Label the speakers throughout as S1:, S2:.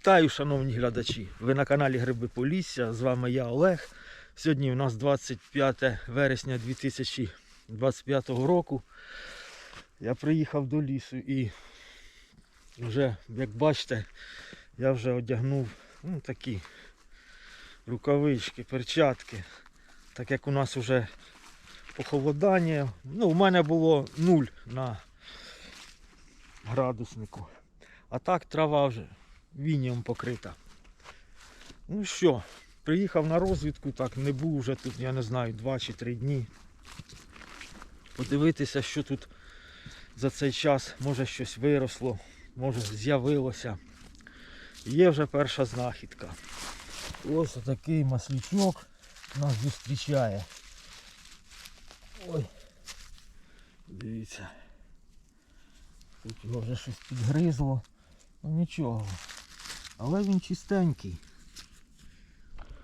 S1: Вітаю, шановні глядачі! Ви на каналі Гриби Полісся. З вами я Олег. Сьогодні у нас 25 вересня 2025 року. Я приїхав до лісу і вже, як бачите, я вже одягнув ну, такі рукавички, перчатки. Так як у нас вже похолодання. Ну, у мене було 0 на градуснику. А так трава вже вінієм покрита. Ну що, приїхав на розвідку, так не був вже тут, я не знаю, 2 чи 3 дні. Подивитися, що тут за цей час може щось виросло, може з'явилося. Є вже перша знахідка. Ось такий маслячок нас зустрічає. Ой. Дивіться. Тут його вже щось підгризло. Ну нічого. Але він чистенький.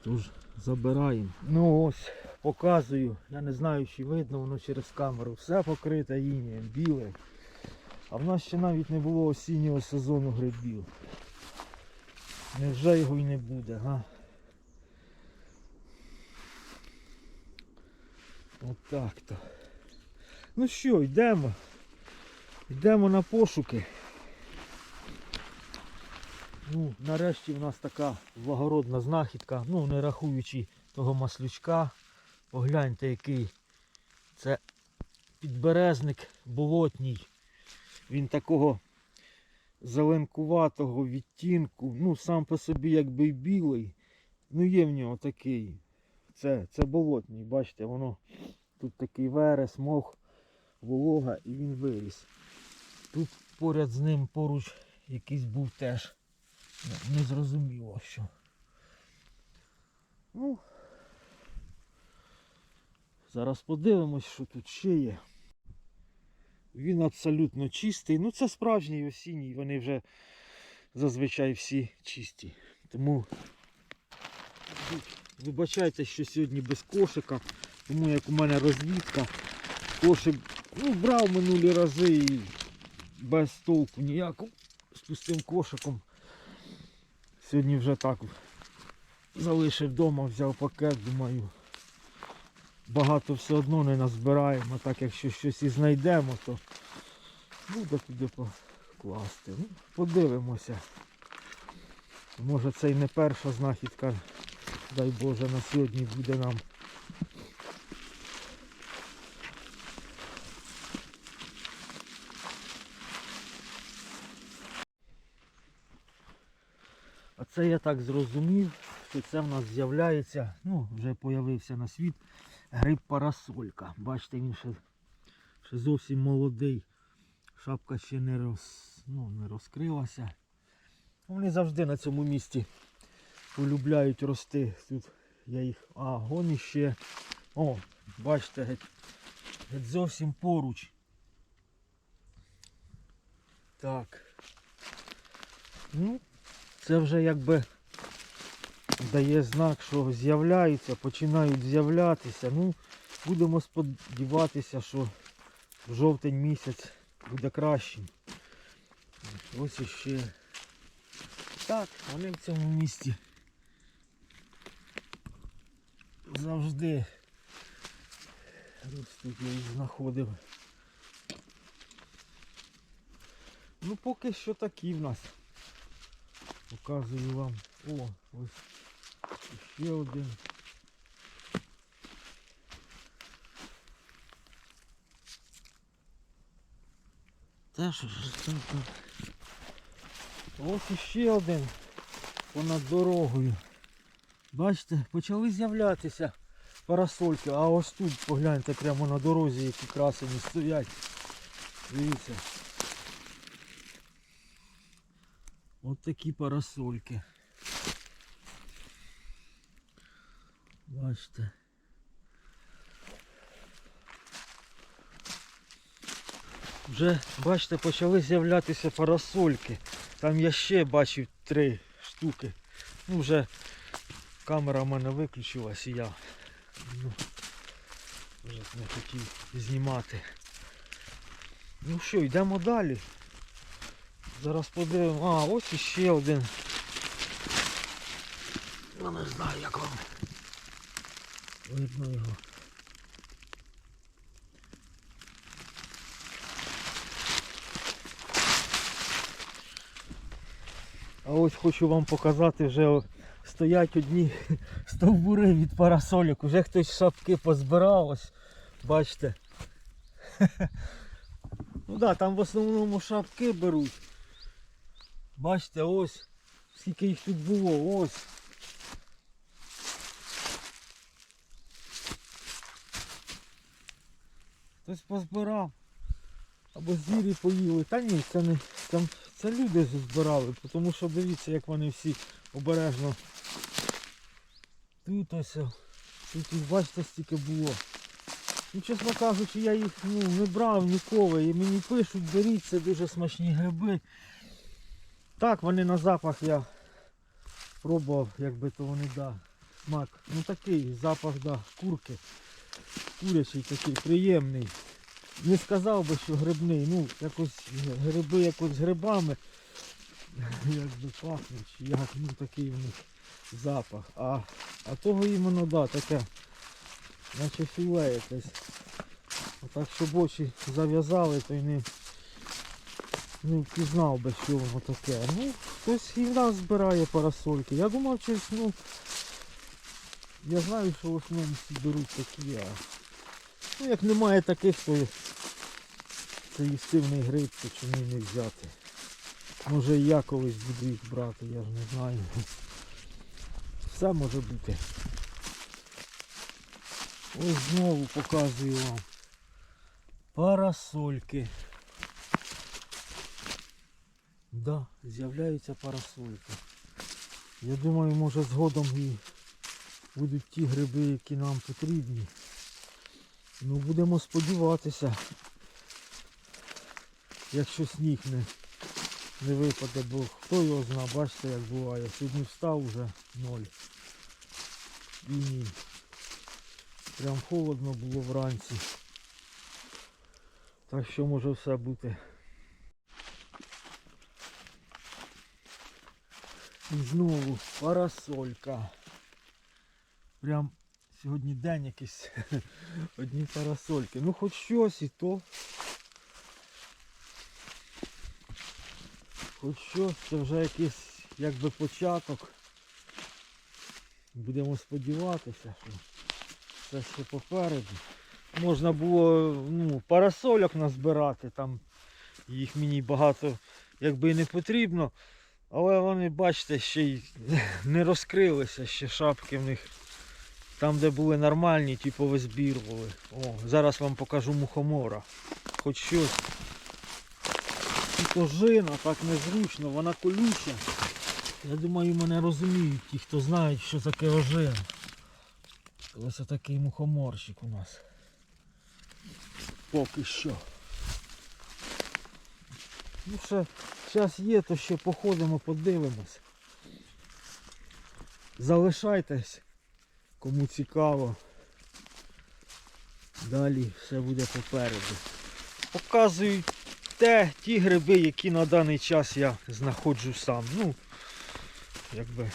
S1: Тож забираємо. Ну ось, показую. Я не знаю, чи видно воно через камеру. Все покрите інеєм, біле. А в нас ще навіть не було осіннього сезону грибів. Невже його й не буде, га? Отак то. Ну що, йдемо. Йдемо на пошуки. Ну, нарешті в нас така благородна знахідка, ну не рахуючи того маслючка. Погляньте який. Це підберезник болотній. Він такого зеленкуватого відтінку. Ну, сам по собі якби й білий. Ну є в нього такий. Це, це болотній, бачите, воно тут такий верес, мох, волога і він виріс. Тут поряд з ним поруч якийсь був теж. Не зрозуміло що. Ну, зараз подивимось, що тут ще є. Він абсолютно чистий. Ну це справжній осінній, вони вже зазвичай всі чисті. Тому вибачайте, що сьогодні без кошика, тому як у мене розвідка. Кошик ну, брав минулі рази і без толку ніякого з пустим кошиком. Сьогодні вже так залишив вдома, взяв пакет, думаю. Багато все одно не назбираємо, а так якщо щось і знайдемо, то буде туди покласти. Ну, подивимося. Може це і не перша знахідка, дай Боже, на сьогодні буде нам. Це я так зрозумів, що це в нас з'являється, ну, вже з'явився на світ гриб парасолька. Бачите, він ще, ще зовсім молодий. Шапка ще не, роз, ну, не розкрилася. Вони завжди на цьому місці полюбляють рости. Тут я їх... А, гон іще. О, бачите, геть, геть зовсім поруч. Так. Ну, це вже якби дає знак, що з'являються, починають з'являтися. Ну, будемо сподіватися, що в жовтень місяць буде кращим. Ось іще. Так, вони в цьому місці завжди ростуть, я їх знаходив. Ну поки що такі в нас. Показую вам. О, ось ще один. Теж так. Ось іще один понад дорогою. Бачите, почали з'являтися парасольки, а ось тут погляньте прямо на дорозі, які красені стоять. Дивіться. От такі парасольки. Бачите. Вже, бачите, почали з'являтися парасольки. Там я ще бачив три штуки. Ну вже камера в мене виключилась і я ну, вже не хотів знімати. Ну що, йдемо далі. Зараз подивимо. А, ось іще один видно, не знаю, як вам. Видно його. А ось хочу вам показати, вже стоять одні стовбури від парасольок. Уже хтось шапки позбирав, ось бачите. Ну так, да, там в основному шапки беруть. Бачите, ось скільки їх тут було, ось. Хтось позбирав. Або звірі поїли. Та ні, це не там, це люди збирали, тому що дивіться, як вони всі обережно. Тут ось. Тут їх, бачите, стільки було. Ну, чесно кажучи, я їх ну, не брав ніколи. І мені пишуть, беріть, дуже смачні гриби. Так, вони на запах я пробував, якби то вони да. Смак. Ну такий запах, да, курки. Курячий такий, приємний. Не сказав би, що грибний. Ну, якось гриби якось з грибами. Якби пахнуть, як, ну такий в них запах. А, а того іменно, да, таке. Наче філе якесь. Отак, щоб очі зав'язали, то й не, не впізнав би, що воно таке. Ну, хтось і в нас збирає парасольки. Я думав, чи, ну, я знаю, що в основному всі беруть такі, а ну, як немає таких, то це їстивний гриб, то чому не взяти. Може і я колись буду їх брати, я ж не знаю. Все може бути. Ось знову показую вам парасольки. Да, з'являються парасольки. Я думаю, може згодом і будуть ті гриби, які нам потрібні. Ну будемо сподіватися, якщо сніг не, не випаде, бо хто його зна, бачите як буває. Сьогодні встав вже ноль. І ні. Прям холодно було вранці. Так що може все бути. Знову парасолька. Прям сьогодні день якийсь. Одні парасольки. Ну хоч щось і то. Хоч щось, це вже якийсь якби початок. Будемо сподіватися, що це ще попереду. Можна було ну, парасольок назбирати, там їх мені багато якби і не потрібно. Але вони, бачите, ще й не розкрилися, ще шапки в них. Там, де були нормальні, ті повизбірували. О, зараз вам покажу мухомора. Хоч щось. Тут ожина, так незручно, вона колюча. Я думаю, мене розуміють ті, хто знають, що таке ожина. Ось такий мухоморщик у нас. Поки що. Ну ще час є, то ще походимо, подивимось. Залишайтесь, кому цікаво. Далі все буде попереду. Показую те, ті гриби, які на даний час я знаходжу сам. Ну, якби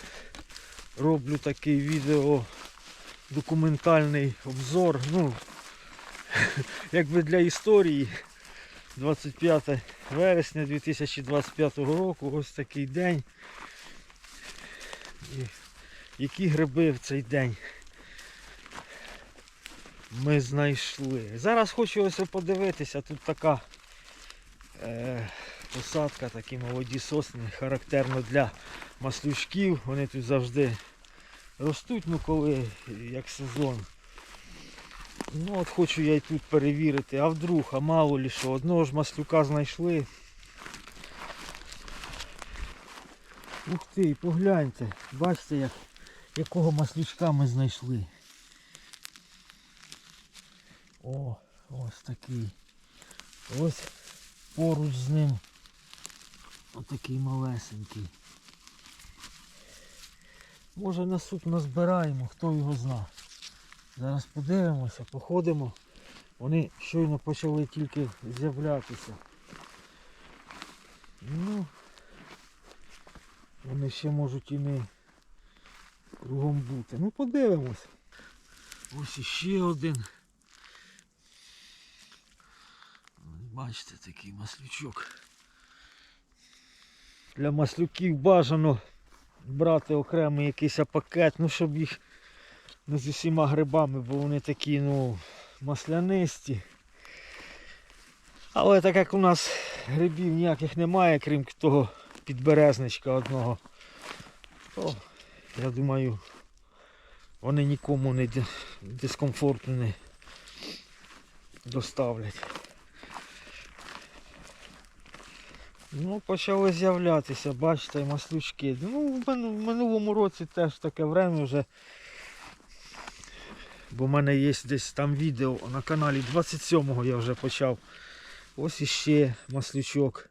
S1: роблю такий відео документальний обзор. Ну, якби для історії 25 вересня 2025 року, ось такий день. І які гриби в цей день ми знайшли. Зараз хочу ось подивитися, тут така е, посадка, такі молоді сосни, характерно для маслючків. Вони тут завжди ростуть, ну коли як сезон. Ну от хочу я й тут перевірити, а вдруг, а мало лі що, одного ж маслюка знайшли. Ух ти, погляньте, бачите, як, якого маслючка ми знайшли. О, ось такий. Ось поруч з ним отакий малесенький. Може на суп назбираємо, хто його зна. Зараз подивимося, походимо. Вони щойно почали тільки з'являтися. Ну, вони ще можуть і не, кругом бути. Ну подивимось. Ось іще один. Бачите, такий маслючок. Для маслюків бажано брати окремий якийсь пакет, ну щоб їх не з усіма грибами, бо вони такі, ну, маслянисті. Але так як у нас грибів ніяких немає, крім того підберезничка одного, то я думаю, вони нікому не ди- дискомфорту не доставлять. Ну, почали з'являтися, бачите, маслючки. Ну, в минулому році теж таке время вже. Бо в мене є десь там відео на каналі 27-го я вже почав. Ось іще маслючок.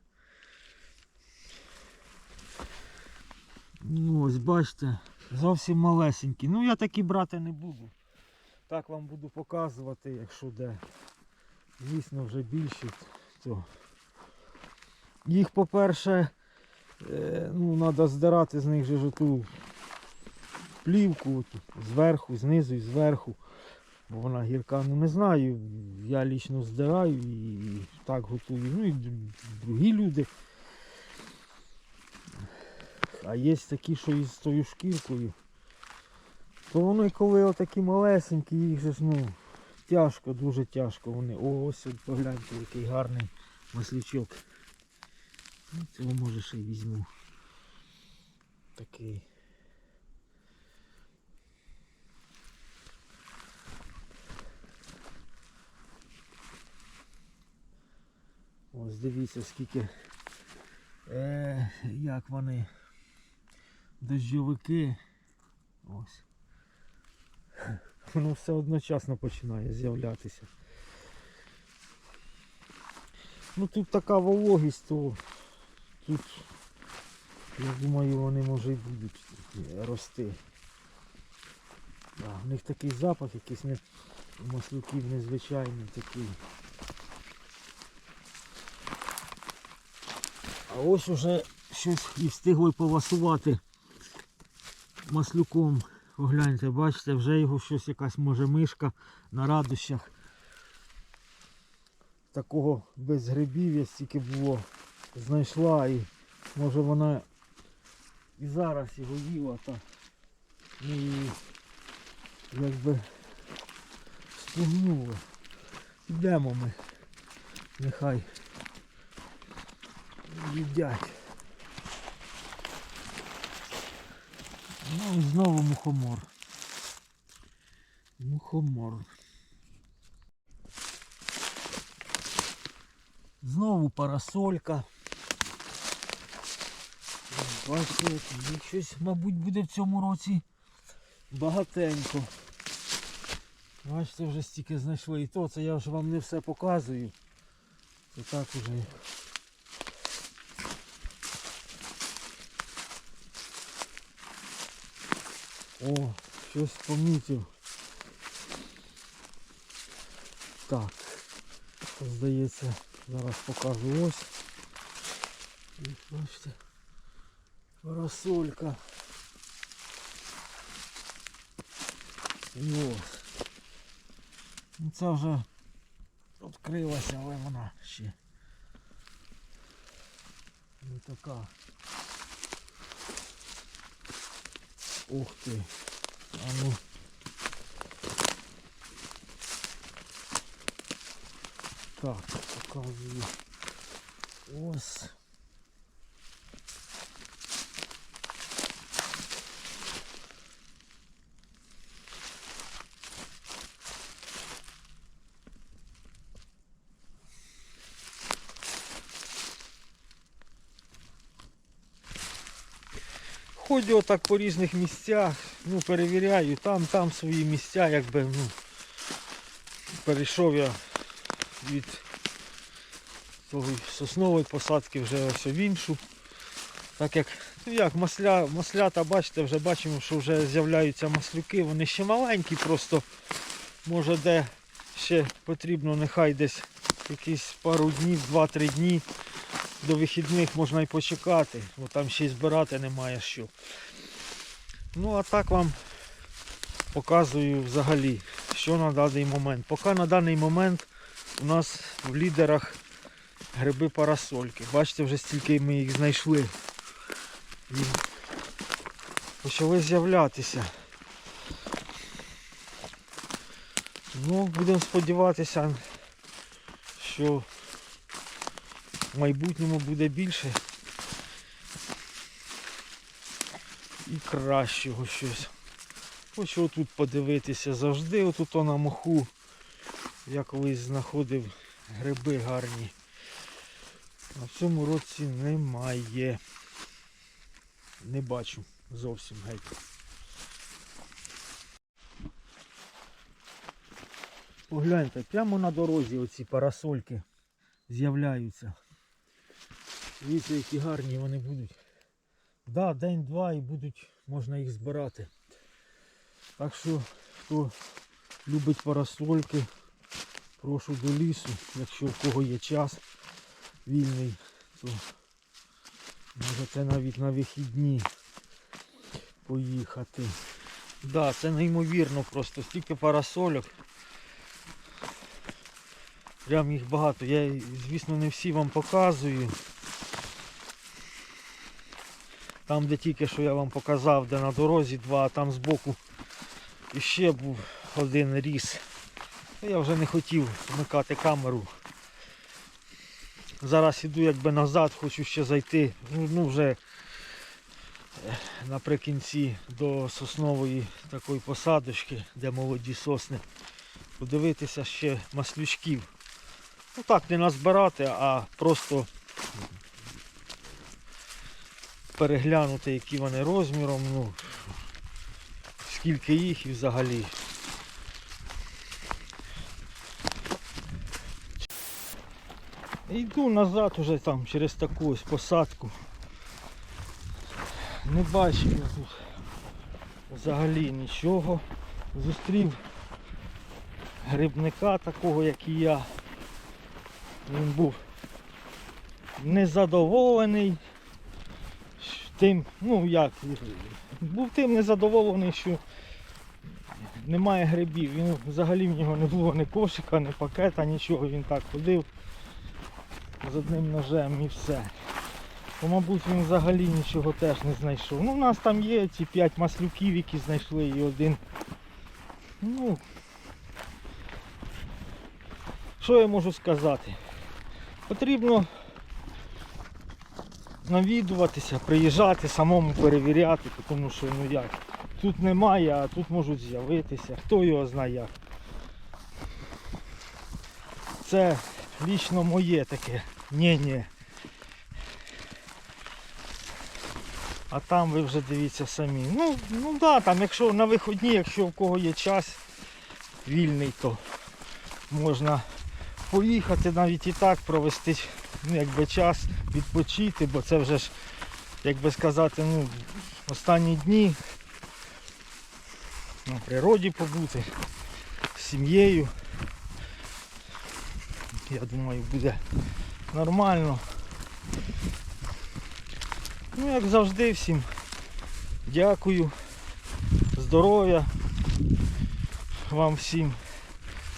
S1: Ну, ось бачите, зовсім малесенький. Ну я такі брати не буду. Так вам буду показувати, якщо де. Звісно, вже більші, то їх, по-перше, е, ну, треба здирати з них же ж ту плівку зверху, знизу і зверху. Бо вона гірка, ну не знаю. Я лічно здираю і так готую. Ну і другі люди. А є такі, що із тою шкіркою. То вони коли отакі малесенькі, їх же ж ну тяжко, дуже тяжко. Вони. О, ось от погляньте, який гарний маслячок. Ну, цього може ще й візьму. Такий. Ось дивіться скільки е, як вони дощовики. Ось. Воно все одночасно починає з'являтися. Ну тут така вологість, то тут, я думаю, вони може і будуть рости. Да, у них такий запах якийсь не, маслюків незвичайний такий. А ось уже щось і встигли поласувати маслюком. Погляньте, бачите, вже його щось якась може мишка на радощах. Такого без грибів я стільки було знайшла і може вона і зараз його їла та і якби спугнула. Йдемо ми. Нехай їдять. Ну знову мухомор. Мухомор. Знову парасолька. Бачите, їх щось, мабуть, буде в цьому році багатенько. Бачите, вже стільки знайшли. І то це я вже вам не все показую. Це так уже. О, щось помітив. Так, здається, зараз покажу ось. Бачите, парасолька. Ось. Ну, Це вже відкрилася, але вона ще не така. Ух ти. А ну. Так, показую. Ось. Ходжу отак по різних місцях, ну перевіряю, там, там свої місця, якби, ну, перейшов я від соснової посадки вже ось в іншу. Так як, ну як, масля, маслята, бачите, вже бачимо, що вже з'являються маслюки, вони ще маленькі, просто. Може де ще потрібно нехай десь якісь пару днів, 2-3 дні до вихідних можна і почекати, бо там ще й збирати немає що. Ну а так вам показую взагалі, що на даний момент. Поки на даний момент у нас в лідерах гриби парасольки. Бачите, вже стільки ми їх знайшли. І почали з'являтися. Ну, будемо сподіватися, що майбутньому буде більше і кращого щось. Хочу тут подивитися завжди, отут на моху. Я колись знаходив гриби гарні. А в цьому році немає. Не бачу зовсім геть. Погляньте, прямо на дорозі оці парасольки з'являються. Дивіться, які гарні вони будуть. Да, день-два і будуть, можна їх збирати. Так що, хто любить парасольки, прошу до лісу, якщо в кого є час вільний, то можете навіть на вихідні поїхати. Да, це неймовірно просто, стільки парасольок. Прям їх багато. Я, звісно, не всі вам показую. Там, де тільки що я вам показав, де на дорозі два, а там збоку іще був один ріс. Я вже не хотів вмикати камеру. Зараз іду якби назад, хочу ще зайти. Ну, ну вже е, наприкінці до соснової такої посадочки, де молоді сосни. Подивитися ще маслючків. Ну так, не назбирати, а просто переглянути, які вони розміром, ну, скільки їх і взагалі. Йду назад уже там через таку ось посадку. Не бачив я тут взагалі нічого. Зустрів грибника такого, як і я. Він був незадоволений тим, ну як, був тим незадоволений, що немає грибів. Він взагалі в нього не було ні кошика, ні пакета, нічого. Він так ходив з одним ножем і все. То, мабуть, він взагалі нічого теж не знайшов. Ну, у нас там є ці 5 маслюків, які знайшли і один. Ну, що я можу сказати? Потрібно навідуватися, приїжджати, самому перевіряти, тому що ну як, тут немає, а тут можуть з'явитися. Хто його знає як. Це лічно моє таке. Ні-ні. А там ви вже дивіться самі. Ну, ну да, там якщо на виходні, якщо в кого є час вільний, то можна поїхати навіть і так провести ну, якби час, відпочити, бо це вже ж, як би сказати, ну, останні дні на природі побути, з сім'єю. Я думаю, буде нормально. Ну, як завжди, всім дякую, здоров'я вам всім.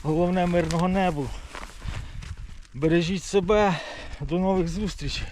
S1: Головне мирного небу. Бережіть себе. До нових зустрічей.